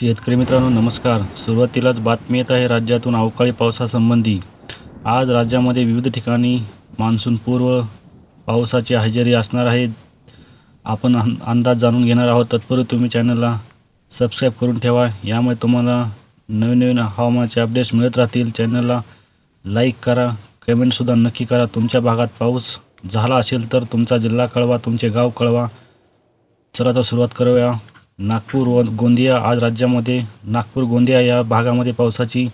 शेतकरी मित्रांनो नमस्कार. सुरुवातीलाच बातमी येत आहे राज्यातून अवकाळी पावसासंबंधी. आज राज्यामध्ये विविध ठिकाणी मान्सूनपूर्व पावसाची हजेरी असणार आहे. आपण अं अंदाज जाणून घेणार आहोत. तत्पूर्वी तुम्ही चॅनलला सबस्क्राईब करून ठेवा. यामुळे तुम्हाला नवीन नवीन हवामानाचे अपडेट्स मिळत राहतील. चॅनलला लाईक करा कमेंटसुद्धा नक्की करा. तुमच्या भागात पाऊस झाला असेल तर तुमचा जिल्हा कळवा तुमचे गाव कळवा. चला तर सुरुवात करूया. नागपूर व गोंदिया आज राज्यामध्ये नागपूर गोंदिया या भागामध्ये पावसाची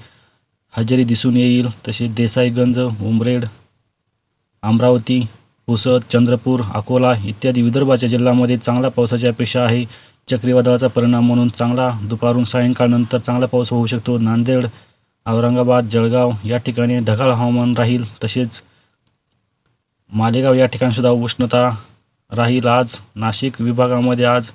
हजेरी दिसून येईल. तसेच देसाईगंज उमरेड अमरावती पुसद चंद्रपूर अकोला इत्यादी विदर्भाच्या जिल्ह्यामध्ये चांगल्या पावसाची अपेक्षा आहे. चक्रीवादळाचा परिणाम म्हणून चांगला दुपारून सायंकाळनंतर चांगला पाऊस होऊ शकतो. नांदेड औरंगाबाद जळगाव या ठिकाणी ढगाळ हवामान राहील. तसेच मालेगाव या ठिकाणीसुद्धा उष्णता राहील. आज नाशिक विभागामध्ये आज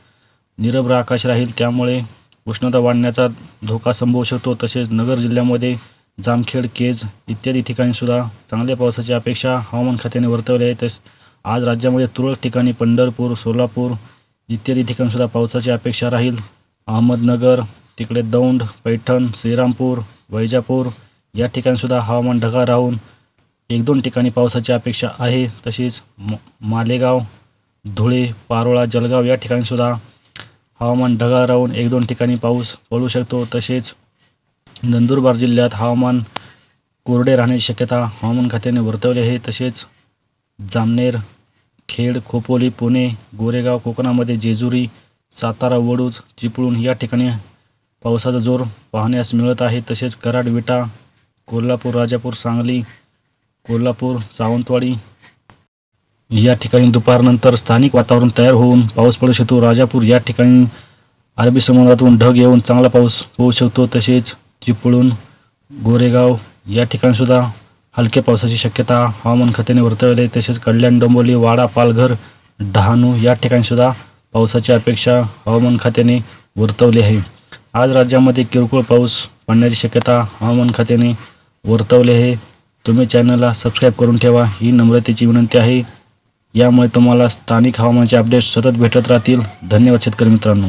निरभ्र आकाश राहील. त्यामुळे उष्णता वाढण्याचा धोका संभवू शकतो. तसेच नगर जिल्ह्यामध्ये जामखेड केज इत्यादी ठिकाणीसुद्धा चांगल्या पावसाची अपेक्षा हवामान खात्याने वर्तवली आहे. तस आज राज्यामध्ये तुरळक ठिकाणी पंढरपूर सोलापूर इत्यादी ठिकाणीसुद्धा पावसाची अपेक्षा राहील. अहमदनगर तिकडे दौंड पैठण श्रीरामपूर वैजापूर या ठिकाणीसुद्धा हवामान ढगाळ राहून एक दोन ठिकाणी पावसाची अपेक्षा आहे. तसेच म मालेगाव धुळे पारोळा जळगाव या ठिकाणीसुद्धा हवामान ढगाळ राहून एक दोन ठिकाणी पाऊस पडू शकतो. तसेच नंदुरबार जिल्ह्यात हवामान कोरडे राहण्याची शक्यता हवामान खात्याने वर्तवली आहे. तसेच जामनेर खेड खोपोली पुणे गोरेगाव कोकणामध्ये जेजुरी सातारा वडूज चिपळूण या ठिकाणी पावसाचा जोर पाहण्यास मिळत आहे. तसेच कराड विटा कोल्हापूर राजापूर सांगली कोल्हापूर सावंतवाडी या ठिकाणी दुपारनंतर स्थानिक वातावरण तयार होऊन पाऊस पडू शकतो. राजापूर या ठिकाणी अरबी समुद्रातून ढग येऊन चांगला पाऊस होऊ शकतो. तसेच चिपळूण गोरेगाव या ठिकाणीसुद्धा हलक्या पावसाची शक्यता हवामान खात्याने वर्तवली आहे. तसेच कल्याण डोंबोली वाडा पालघर डहाणू या ठिकाणीसुद्धा पावसाची अपेक्षा हवामान खात्याने वर्तवली आहे. आज राज्यामध्ये किरकोळ पाऊस पडण्याची शक्यता हवामान खात्याने वर्तवली आहे. तुम्ही चॅनलला सबस्क्राईब करून ठेवा. ही नम्रतेची विनंती आहे. यामुळे तुम्हाला स्थानिक हवामानाचे अपडेट सतत भेटत राहतील. धन्यवाद शेतकरी मित्रांनो.